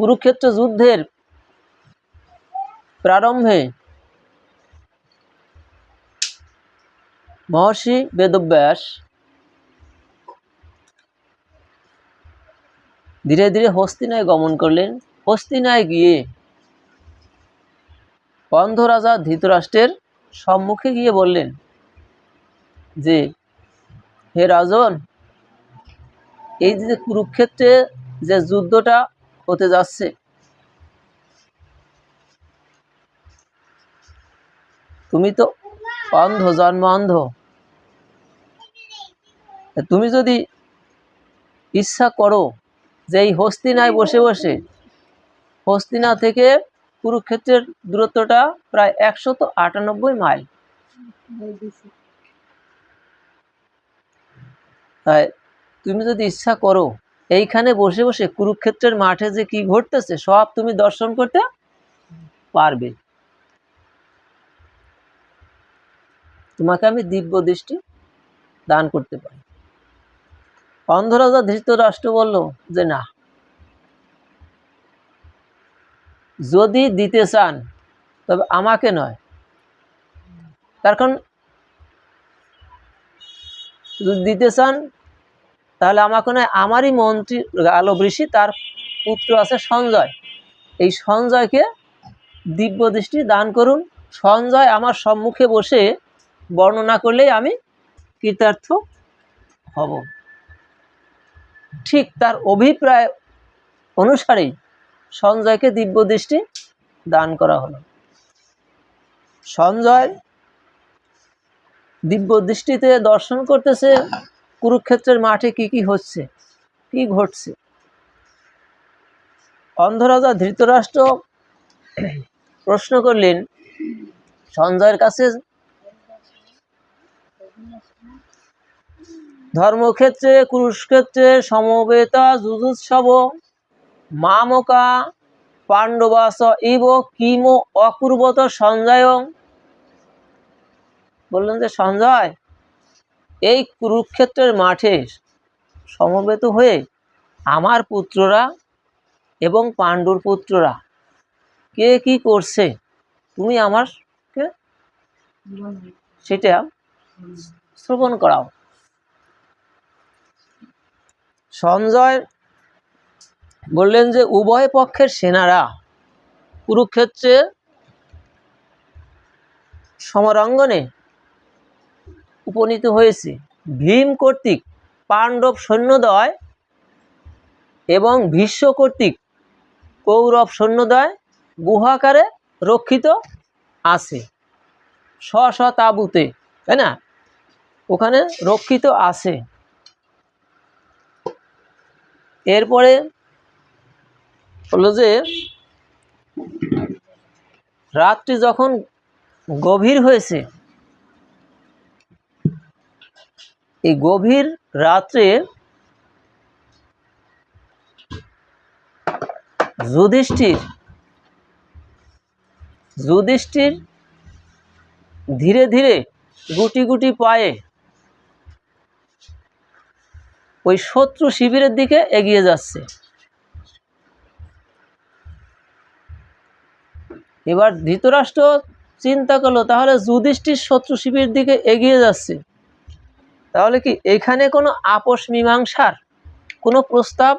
কুরুক্ষেত্র যুদ্ধের প্রারম্ভে মহর্ষি বেদব্যাস ধীরে ধীরে হস্তিনায় গমন করলেন। হস্তিনায় গিয়ে অন্ধ রাজা ধৃতরাষ্ট্রের সম্মুখে গিয়ে বললেন যে, হে রাজন, এই যে কুরুক্ষেত্রে যে যুদ্ধটা হতে যাচ্ছে। তুমি তো অন্ধ, জন্ম অন্ধ। তুমি যদি ইচ্ছা করো যে এই হস্তিনায় বসে বসে, হস্তিনা থেকে কুরুক্ষেত্রের দূরত্বটা প্রায় একশত আটানব্বই মাইল। তাই তুমি যদি ইচ্ছা করো এইখানে বসে বসে কুরুক্ষেত্রের মাঠে যে কি ঘটতেছে, সব তুমি দর্শন করতে পারবে। তোমাকে আমি দিব্য দৃষ্টি দান করতে পারি। অন্ধরাজা ধৃতরাষ্ট্র বলল যে, না। যদি দিতে চান, তবে আমাকে নয়। তার কারণ দিতে চান তাহলে আমাকে নয়, আমারই মন্ত্রী ঋষি, তার পুত্র আছে সঞ্জয়। এই সঞ্জয়কে দিব্য দৃষ্টি দান করুন। সঞ্জয় আমার সম্মুখে বসে বর্ণনা করলেই আমি কৃতার্থ হব। ঠিক তার অভিপ্রায় অনুসারেই সঞ্জয়কে দিব্য দৃষ্টি দান করা হলো। সঞ্জয় দিব্য দৃষ্টিতে দর্শন করতেছে। কুরুক্ষেত্রের মাঠে কি কি হচ্ছে? কি ঘটছে? অন্ধরাজা ধৃতরাষ্ট্র প্রশ্ন করলেন, সঞ্জয়ের কাছে ধর্মক্ষেত্রে, কুরুক্ষেত্রে, সমবেতা যুজুৎসব মামকা, পাণ্ডবাস, ইব, কিম, অকুর্বত, সঞ্জয়। বললেন যে, সঞ্জয় এই কুরুক্ষেত্রের মাঠে সমবেত হয়ে আমার পুত্ররা এবং পাণ্ডুর পুত্ররা, কে কি করছে? তুমি আমারকে সেটা শ্রবণ করাও। সঞ্জয় বললেন যে, উভয় পক্ষের সেনারা কুরুক্ষেত্রে সমরাঙ্গনে উপনীত হয়েছে। ভীম কর্তৃক পাণ্ডব সৈন্যদয় এবং ভীষ্ম কর্তৃক কৌরব সৈন্যদয় গুহাকারে রক্ষিত আছে। স্ব তাঁবুতে তাই না? ওখানে রক্ষিত আছে। এরপরে হলো যে, রাত্রি যখন গভীর হয়েছে এই গভীর রাত্রে যুধিষ্ঠির যুধিষ্ঠির ধীরে ধীরে গুটি গুটি পায়ে ওই শত্রু শিবিরের দিকে এগিয়ে যাচ্ছে। এবার ধৃতরাষ্ট্র চিন্তা করল, তাহলে যুধিষ্ঠির শত্রু শিবিরের দিকে এগিয়ে যাচ্ছে। তাহলে কি এখানে কোনো আপোষ মীমাংসার কোনো প্রস্তাব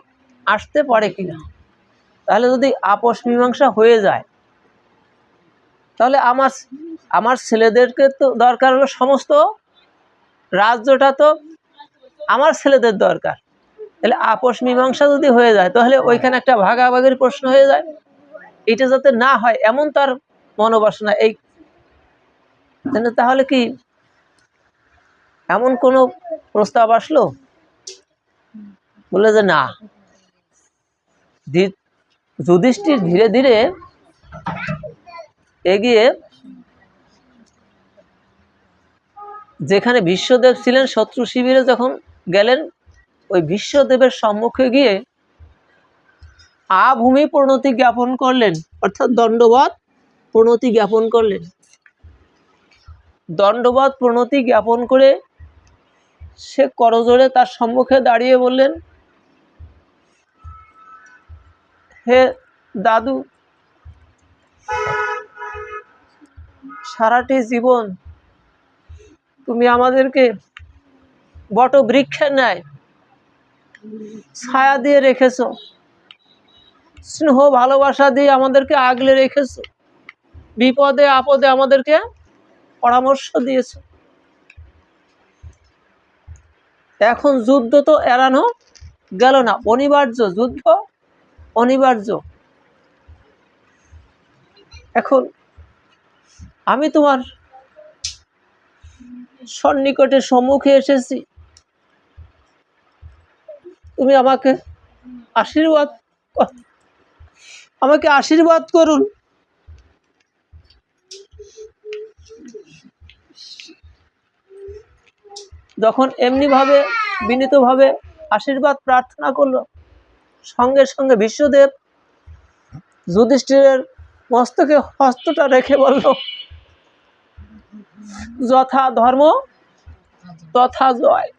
আসতে পারে কি না? তাহলে যদি আপোষ মীমাংসা হয়ে যায়, তাহলে আমার আমার ছেলেদেরকে তো দরকার হলো সমস্ত রাজ্যটা তো আমার ছেলেদের দরকার। তাহলে আপোষ মীমাংসা যদি হয়ে যায়, তাহলে ওইখানে একটা ভাগাভাগির প্রশ্ন হয়ে যায়। এটা যাতে না হয়, এমন তার মনোবাসনা এই। তাহলে কি এমন কোনো প্রস্তাব আসলো? বলে যে না। যুধিষ্ঠির ধীরে ধীরে এগিয়ে যেখানে বিশ্বদেব ছিলেন, শত্রু শিবিরে যখন গেলেন, ওই বিশ্বদেবের সম্মুখে গিয়ে আভূমি প্রণতি জ্ঞাপন করলেন, অর্থাৎ দণ্ডবাদ প্রণতি জ্ঞাপন করলেন। দণ্ডবাদ প্রণতি জ্ঞাপন করে সে করজোড়ে তার সম্মুখে দাঁড়িয়ে বললেন, হে দাদু, সারাটি জীবন তুমি আমাদেরকে বট বৃক্ষের ন্যায় ছায়া দিয়ে রেখেছো, স্নেহ ভালোবাসা দিয়ে আমাদেরকে আগলে রেখেছো, বিপদে আপদে আমাদেরকে পরামর্শ দিয়েছ। এখন যুদ্ধ তো এড়ানো গেল না, অনিবার্য যুদ্ধ অনিবার্য। এখন আমি তোমার সন্নিকটের সম্মুখে এসেছি। তুমি আমাকে আশীর্বাদ আমাকে আশীর্বাদ করুন। যখন এমনিভাবে বিনীতভাবে আশীর্বাদ প্রার্থনা করল, সঙ্গে সঙ্গে বিশ্বদেব যুধিষ্ঠিরের মস্তকে হস্তটা রেখে বলল, যথা ধর্ম, তথা জয়।